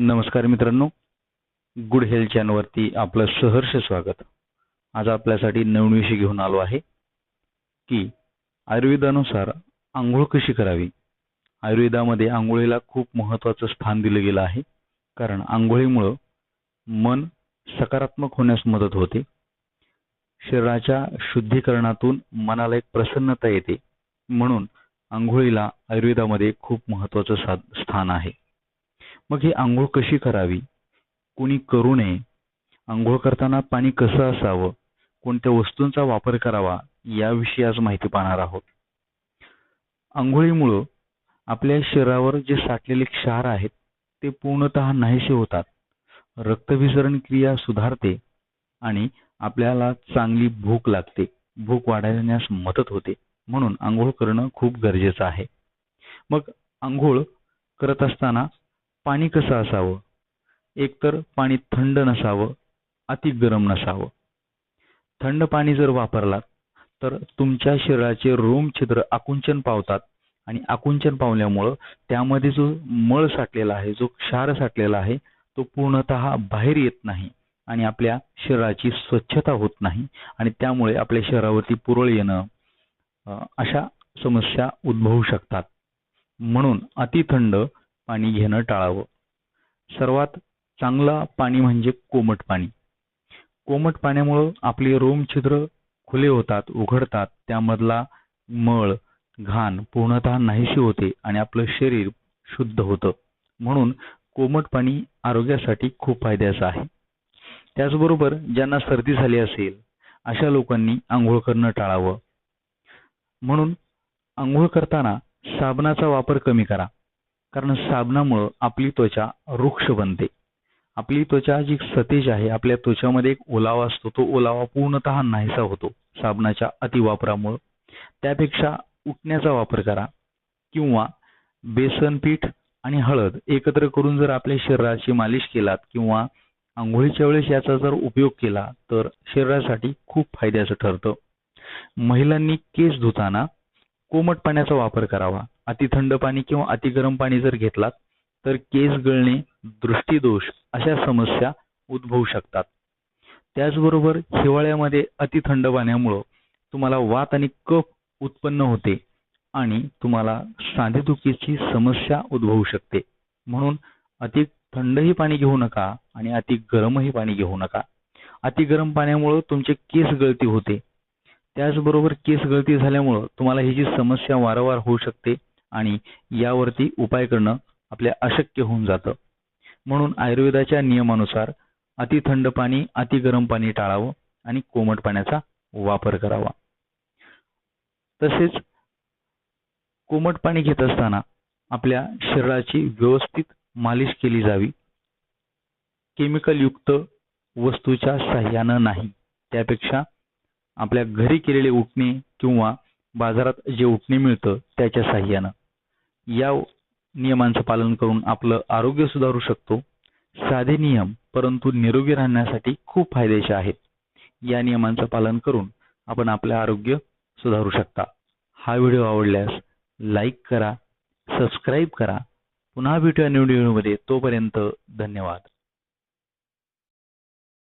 नमस्कार मित्रांनो. Good health चॅनलवरती आपलं सहर्ष स्वागत. आज आपल्यासाठी नवीन विषय घेऊन आलो आहे की आयुर्वेदानुसार आंघोळ कशी करावी? आयुर्वेदामध्ये आंघोळीला खूप महत्त्वाचं स्थान दिलं गेलं आहे. कारण आंघोळीमुळं मन सकारात्मक होण्यास मदत होते. शरीराच्या शुद्धीकरणातून मनाला एक प्रसन्नता येते. म्हणून आंघोळीला आयुर्वेदामध्ये खूप महत्त्वाचं सा- स्थान आहे. मग ही आंघोळ कशी करावी? कुणी करू नये. आंघोळ करताना पाणी कसं असावं? कोणत्या वस्तूंचा वापर करावा? याविषयी आज माहिती पाहणार आहोत. आंघोळीमुळं आपल्या शरीरावर जे साठलेले क्षार आहेत ते पूर्णतः नाहीसे होतात. रक्तभिसरण क्रिया सुधारते आणि आपल्याला चांगली भूक लागते. भूक वाढवण्यास मदत होते. म्हणून आंघोळ करणं खूप गरजेचं आहे. मग आंघोळ करत असताना पाणी कसं असावं? एकतर पाणी थंड नसावं अति गरम नसावं. थंड पाणी जर वापरलात तर तुमच्या शरीराचे रोम छिद्र आकुंचन पावतात आणि आकुंचन पावल्यामुळं त्यामध्ये जो मळ साठलेला आहे जो क्षार साठलेला आहे तो पूर्णतः बाहेर येत नाही आणि आपल्या शरीराची स्वच्छता होत नाही आणि त्यामुळे आपल्या शरीरावरती पुरळ येणं अशा समस्या उद्भवू शकतात. म्हणून अति थंड पाणी घेणं टाळावं. सर्वात चांगलं पाणी म्हणजे कोमट पाणी. कोमट पाण्यामुळं आपले रोम छिद्र खुले होतात उघडतात. त्यामधला मळ घाण पूर्णतः नाहीशी होते आणि आपलं शरीर शुद्ध होतं. म्हणून कोमट पाणी आरोग्यासाठी खूप फायद्याचं आहे. त्याचबरोबर ज्यांना सर्दी झाली असेल अशा लोकांनी आंघोळ करणं टाळावं. म्हणून आंघोळ करताना साबणाचा वापर कमी करा. कारण साबणामुळं आपली त्वचा रुक्ष बनते. आपली त्वचा जी सतेज आहे आपल्या त्वचामध्ये एक ओलावा असतो तो ओलावा पूर्णतः नाहीसा होतो. साबणाच्या अतिवापरामुळं. त्यापेक्षा उठण्याचा वापर करा किंवा बेसन पीठ आणि हळद एकत्र करून जर आपल्या शरीराची मालिश केलात किंवा आंघोळीच्या वेळेस याचा जर उपयोग केला तर शरीरासाठी खूप फायद्याचं ठरतं. महिलांनी केस धुताना कोमट पाण्याचा वापर करावा. अति थंड पाणी किंवा अति गरम पाणी जर घेतलात तर केस गळणे दृष्टीदोष अशा समस्या उद्भवू शकतात. त्याचबरोबर हिवाळ्यामध्ये अति थंड पाण्यामुळं तुम्हाला वात आणि कफ उत्पन्न होते आणि तुम्हाला सांधेदुखीची समस्या उद्भवू शकते. म्हणून अति थंडही पाणी घेऊ नका आणि अति गरमही पाणी घेऊ नका. अति गरम पाण्यामुळं तुमचे केस गळती होते. त्याचबरोबर केस गळती झाल्यामुळं तुम्हाला ही जी समस्या वारंवार होऊ शकते आणि यावरती उपाय करणं आपल्या अशक्य होऊन जातं. म्हणून आयुर्वेदाच्या नियमानुसार अति थंड पाणी अति गरम पाणी टाळावं आणि कोमट पाण्याचा वापर करावा. तसेच कोमट पाणी घेत असताना आपल्या शरीराची व्यवस्थित मालिश केली जावी. केमिकल युक्त वस्तूच्या साह्यानं नाही. त्यापेक्षा आपल्या घरी केलेले उठणे किंवा बाजारात जे उठणे मिळतं त्याच्या साह्यानं. या नियमांचं पालन करून आपलं आरोग्य सुधारू शकतो. साधे नियम परंतु निरोगी राहण्यासाठी खूप फायदेशीर आहेत. या नियमांचं पालन करून आपण आपले आरोग्य सुधारू शकता. हा व्हिडिओ आवडल्यास लाईक करा सबस्क्राईब करा. पुन्हा भेटूया न्यू व्हिडिओमध्ये. तोपर्यंत धन्यवाद.